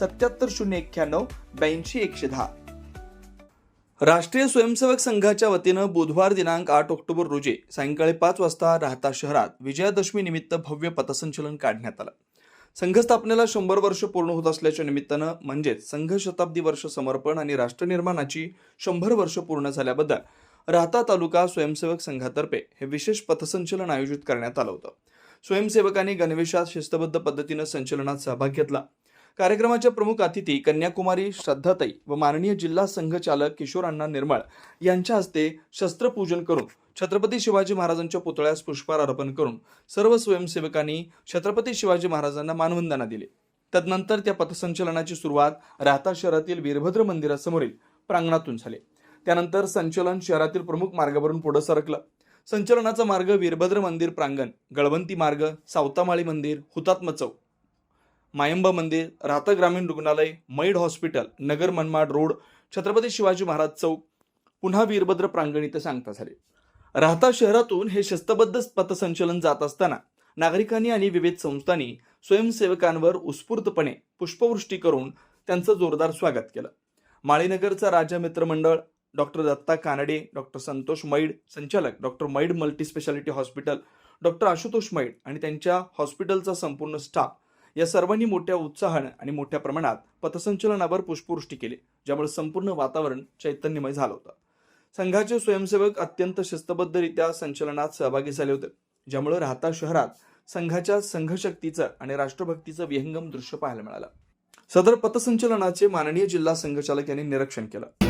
सत्याहत्तर शून्य एक्क्याण्णव ब्याऐंशी एकशे दहा. राष्ट्रीय स्वयंसेवक संघाच्या वतीनं बुधवार दिनांक आठ ऑक्टोबर रोजी सायंकाळी पाच वाजता राहता शहरात विजयादशमी निमित्त भव्य पथसंचलन काढण्यात आलं. संघ स्थापनेला शंभर वर्ष पूर्ण होत असल्याच्या निमित्तानं म्हणजेच संघ शताब्दी वर्ष समर्पण आणि राष्ट्रनिर्माणाची शंभर वर्ष पूर्ण झाल्याबद्दल राहता तालुका स्वयंसेवक संघातर्फे हे विशेष पथसंचलन आयोजित करण्यात आलं होतं. स्वयंसेवकांनी गणवेशात शिस्तबद्ध पद्धतीनं संचलनात सहभाग घेतला. कार्यक्रमाच्या प्रमुख अतिथी कन्याकुमारी श्रद्धाताई व माननीय जिल्हा संघचालक किशोर अण्णा निर्मळ यांच्या हस्ते शस्त्रपूजन करून छत्रपती शिवाजी महाराजांच्या पुतळ्यास पुष्पहार अर्पण करून सर्व स्वयंसेवकांनी छत्रपती शिवाजी महाराजांना मानवंदना दिली. तदनंतर त्या पथसंचलनाची सुरुवात राहता शहरातील वीरभद्र मंदिरासमोरील प्रांगणातून झाली. त्यानंतर संचलन शहरातील प्रमुख मार्गावरून पुढे सरकलं. संचलनाचा मार्ग वीरभद्र मंदिर प्रांगण गळवंती मार्ग सावतामाळी मंदिर हुतात्मा चौक मायंबा मंदिर राहता ग्रामीण रुग्णालय मैड हॉस्पिटल नगर मनमाड रोड छत्रपती शिवाजी महाराज चौक पुन्हा वीरभद्र प्रांगण इथं सांगता झाले. राहता शहरातून हे शिस्तबद्ध पथसंचलन जात असताना नागरिकांनी आणि विविध संस्थांनी स्वयंसेवकांवर उत्स्फूर्तपणे पुष्पवृष्टी करून त्यांचं जोरदार स्वागत केलं. माळीनगरचा राजा मित्रमंडळ डॉक्टर दत्ता कानडे डॉक्टर संतोष मैड संचालक doctor Maid multi speciality hospital doctor Ashutosh Maid आणि त्यांच्या हॉस्पिटलचा संपूर्ण स्टाफ या सर्वांनी मोठ्या उत्साहानं आणि मोठ्या प्रमाणात पथसंचलनावर पुष्पवृष्टी केली ज्यामुळे संपूर्ण वातावरण चैतन्यमय झालं होतं. संघाचे स्वयंसेवक अत्यंत शिस्तबद्धरित्या संचलनात सहभागी झाले होते ज्यामुळे राहता शहरात संघाच्या संघशक्तीचं आणि राष्ट्रभक्तीचं विहंगम दृश्य पाहायला मिळालं. सदर पथसंचलनाचे माननीय जिल्हा संघचालक यांनी निरीक्षण केलं.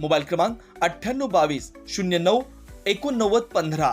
मोबाईल क्रमांक अठ्ठ्याण्णव बावीस शून्य नऊ एकोणनव्वद पंधरा.